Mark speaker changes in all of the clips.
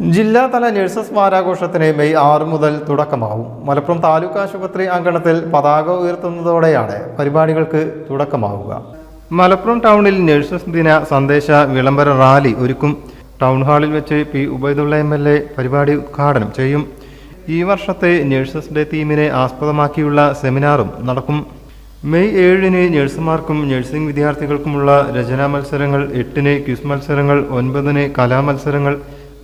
Speaker 1: ജില്ലാതല nurses വാരാഘോഷത്തിന് May ആറ് മുതൽ തുടക്കമാവും. മലപ്പുറം താലൂക്ക് ആശുപത്രി അങ്കണത്തിൽ പതാക ഉയർത്തുന്നതോടെയാണ് പരിപാടികൾക്ക് തുടക്കമാവുക. മലപ്പുറം ടൗണിൽ നഴ്സസ് ദിന സന്ദേശ വിളംബര റാലി ഒരുക്കും. ടൗൺ ഹാളിൽ വെച്ച് P Ubaidulla M L A പരിപാടി ഉദ്ഘാടനം ചെയ്യും. ഈ വർഷത്തെ നഴ്സസ് ഡേ തീമിനെ ആസ്പദമാക്കിയുള്ള സെമിനാറും നടക്കും. മെയ് ഏഴിന് നഴ്സുമാർക്കും നഴ്സിംഗ് വിദ്യാർത്ഥികൾക്കുമുള്ള രചനാ മത്സരങ്ങൾ എട്ടിന് ക്വിസ് മത്സരങ്ങൾ ഒൻപതിന് കലാമത്സരങ്ങൾ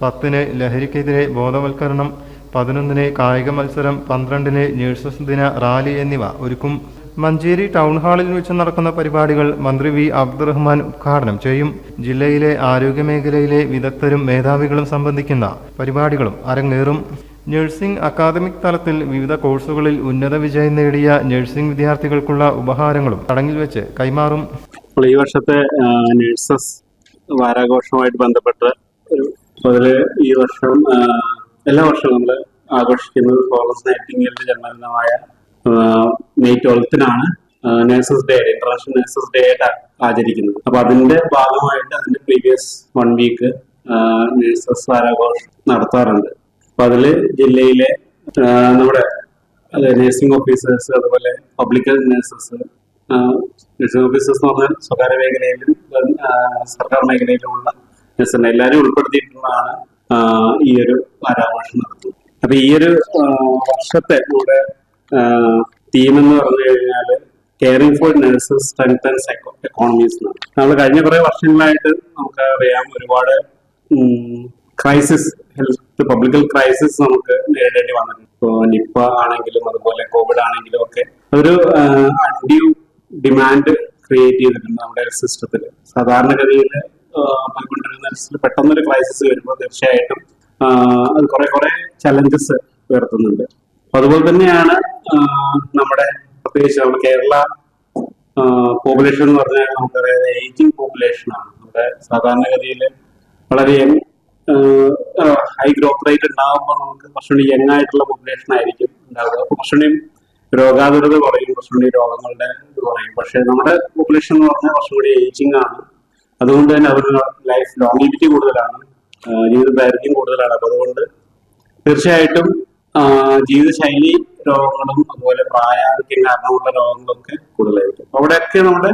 Speaker 1: പത്തിന് ലഹരിക്കെതിരെ ബോധവൽക്കരണം പതിനൊന്നിന് കായിക മത്സരം പന്ത്രണ്ടിന് നേഴ്സസ് ദിന റാലി എന്നിവ ഒരുക്കും. മഞ്ചേരി ടൗൺ ഹാളിൽ വെച്ച് നടക്കുന്ന പരിപാടികൾ മന്ത്രി വി. അബ്ദുറഹ്മാൻ ഉദ്ഘാടനം ചെയ്യും. ജില്ലയിലെ ആരോഗ്യമേഖലയിലെ വിദഗ്ധരും മേധാവികളും സംബന്ധിക്കുന്ന പരിപാടികളും അരങ്ങേറും. നഴ്സിംഗ് അക്കാദമിക് തലത്തിൽ വിവിധ കോഴ്സുകളിൽ ഉന്നത വിജയം നേടിയ നഴ്സിംഗ് വിദ്യാർത്ഥികൾക്കുള്ള ഉപഹാരങ്ങളും ചടങ്ങിൽ വെച്ച് കൈമാറും.
Speaker 2: ഈ വർഷത്തെ നഴ്സസ് വാരാഘോഷവുമായിട്ട് ബന്ധപ്പെട്ട് ഒരു ഈ വർഷം എല്ലാ വർഷവും നമ്മൾ ആഘോഷിക്കുന്നത് ഫ്ലോറൻസ് നൈറ്റിംഗിന്റെ ജന്മദിനമായ May ട്വൽത്തിനാണ് nurses day international nurses day ആയിട്ട് ആചരിക്കുന്നത്. അപ്പൊ അതിന്റെ ഭാഗമായിട്ട് അതിന്റെ പ്രീവിയസ് വൺ വീക്ക് നേഴ്സസ് വാരാഘോഷം നടത്താറുണ്ട്. അപ്പൊ അതിൽ ജില്ലയിലെ നമ്മുടെ നേഴ്സിംഗ് ഓഫീസേഴ്സ് അതുപോലെ പബ്ലിക് നേഴ്സസ് നഴ്സിംഗ് ഓഫീസേഴ്സ് എന്ന് പറഞ്ഞാൽ സ്വകാര്യ മേഖലയിലും സർക്കാർ മേഖലയിലുമുള്ള നഴ്സുണ്ട് എല്ലാവരും ഉൾപ്പെടുത്തിയിട്ടുള്ളതാണ് ഈ ഒരു പരാമർശം നടത്തുന്നത് അപ്പൊ ഈ ഒരു വർഷത്തെ നമ്മുടെ തീം എന്ന് പറഞ്ഞു കഴിഞ്ഞാൽ caring for nurses strength and economies എന്നാണ്. നമ്മൾ കഴിഞ്ഞ കുറെ വർഷങ്ങളായിട്ട് നമുക്ക് അറിയാം ഒരുപാട് ക്രൈസിസ് ഹെൽത്ത് പബ്ലിക്കൽ ക്രൈസിസ് നമുക്ക് നേരിടേണ്ടി വന്നിട്ടുണ്ട്. ഇപ്പോൾ നിപ്പ ആണെങ്കിലും അതുപോലെ കോവിഡ് ആണെങ്കിലും ഒക്കെ ഒരു അൺഡ്യൂ ഡിമാൻഡ് ക്രിയേറ്റ് ചെയ്തിട്ടുണ്ട് നമ്മുടെ ഹെൽത്ത് സിസ്റ്റത്തിൽ സാധാരണഗതിയിൽ പോയിക്കൊണ്ടിരുന്ന പെട്ടെന്നൊരു ക്രൈസിസ് വരുമ്പോൾ തീർച്ചയായിട്ടും അത് കുറെ കുറെ ചലഞ്ചസ് ഉയർത്തുന്നുണ്ട്. അതുപോലെ തന്നെയാണ് നമ്മുടെ പ്രത്യേകിച്ച് നമ്മുടെ കേരള പോപ്പുലേഷൻ എന്ന് പറഞ്ഞാൽ നമുക്കറിയാം ഏജിങ് പോപ്പുലേഷൻ ആണ്. നമ്മുടെ സാധാരണഗതിയിൽ വളരെ ഹൈ ഗ്രോത്ത് റേറ്റ് ഉണ്ടാകുമ്പോൾ നമുക്ക് കുറച്ചുകൂടി യങ് ആയിട്ടുള്ള പോപ്പുലേഷൻ ആയിരിക്കും ഉണ്ടാവുക. അപ്പൊ കുറച്ചുകൂടി രോഗാതുരത കുറയും കുറച്ചുകൂടി രോഗങ്ങളുടെ ഇത് കുറയും. പക്ഷെ നമ്മുടെ പോപ്പുലേഷൻ എന്ന് പറഞ്ഞാൽ കുറച്ചുകൂടി ഏജിങ് ആണ്. അതുകൊണ്ട് തന്നെ അവരുടെ ലൈഫ് ലോങ്ങിവിറ്റി കൂടുതലാണ് ജീവിത ദൈർഘ്യം കൂടുതലാണ്. അപ്പൊ അതുകൊണ്ട് തീർച്ചയായിട്ടും ജീവിതശൈലി രോഗങ്ങളും അതുപോലെ പ്രായാധിക്യം കാരണമുള്ള രോഗങ്ങളൊക്കെ കൂടുതലായിരിക്കും. അവിടെയൊക്കെ നമ്മുടെ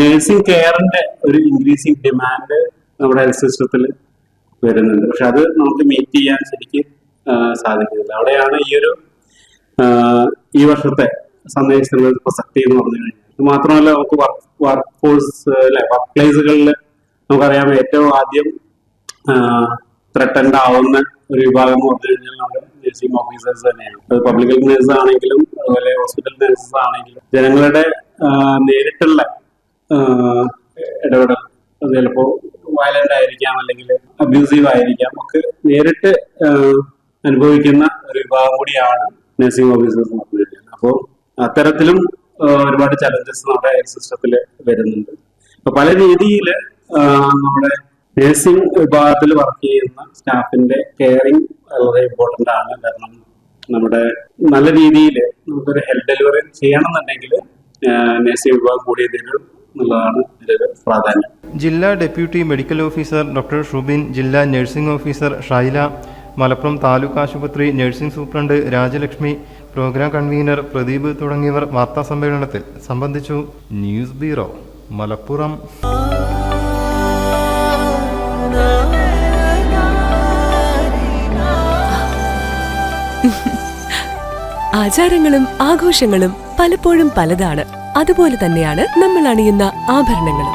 Speaker 2: നഴ്സിംഗ് കെയറിന്റെ ഒരു ഇൻക്രീസിങ് ഡിമാൻഡ് നമ്മുടെ ഹെൽത്ത് സിസ്റ്റത്തിൽ വരുന്നുണ്ട്. പക്ഷെ അത് നമുക്ക് മീറ്റ് ചെയ്യാൻ ശരിക്കും സാധിക്കുന്നില്ല. അവിടെയാണ് ഈ ഒരു ഈ വർഷത്തെ സന്ദേശത്തിലുള്ള പ്രസക്തി എന്ന് പറഞ്ഞു കഴിഞ്ഞാൽ. ഇത് മാത്രമല്ല നമുക്ക് വർക്ക് വർക്ക് ഫോഴ്സ് അല്ലെ? വർക്ക് പ്ലേസുകളിൽ നമുക്കറിയാം ഏറ്റവും ആദ്യം ത്രട്ടൻഡ് ആവുന്ന ഒരു വിഭാഗം പറഞ്ഞു കഴിഞ്ഞാൽ നമ്മുടെ നഴ്സിംഗ് ഓഫീസേഴ്സ് തന്നെയാണ്. അത് പബ്ലിക് ഹെൽത്ത് നഴ്സ് ആണെങ്കിലും അതുപോലെ ഹോസ്പിറ്റൽ നഴ്സസ് ആണെങ്കിലും ജനങ്ങളുടെ നേരിട്ടുള്ള ഇടപെടൽ അത് ചിലപ്പോ വയലന്റ് ആയിരിക്കാം അല്ലെങ്കിൽ അബ്യൂസീവ് ആയിരിക്കാം ഒക്കെ നേരിട്ട് അനുഭവിക്കുന്ന ഒരു വിഭാഗം കൂടിയാണ് നഴ്സിംഗ് ഓഫീസേഴ്സ് പറഞ്ഞു കഴിഞ്ഞാൽ. അപ്പോൾ അത്തരത്തിലും ഒരുപാട് ചലഞ്ചസ് നമ്മുടെ ഹെൽത്ത് സിസ്റ്റത്തിൽ വരുന്നുണ്ട്. അപ്പൊ പല രീതിയിൽ നമ്മുടെ നഴ്സിംഗ് വിഭാഗത്തിൽ വർക്ക് ചെയ്യുന്ന സ്റ്റാഫിന്റെ കെയറിങ് വളരെ ഇമ്പോർട്ടന്റ് ആണ്. കാരണം നമ്മുടെ നല്ല രീതിയിൽ നമുക്കൊരു ഹെൽത്ത് ഡെലിവറി ചെയ്യണമെന്നുണ്ടെങ്കിൽ നഴ്സിംഗ് വിഭാഗം കൂടിയ എന്നുള്ളതാണ് ഇതിൽ പ്രാധാന്യം.
Speaker 1: ജില്ലാ deputy medical officer doctor Shubin ജില്ലാ നഴ്സിംഗ് ഓഫീസർ ഷൈല മലപ്പുറം താലൂക്ക് ആശുപത്രി nursing superintendent Rajalakshmi programme convener Pradeep തുടങ്ങിയവർ വാർത്താ സമ്മേളനത്തിൽ സംബന്ധിച്ചു. News bureau Malappuram.
Speaker 3: ആചാരങ്ങളും ആഘോഷങ്ങളും പലപ്പോഴും പലതാണ്. അതുപോലെ തന്നെയാണ് നമ്മൾ അണിയുന്ന ആഭരണങ്ങളും.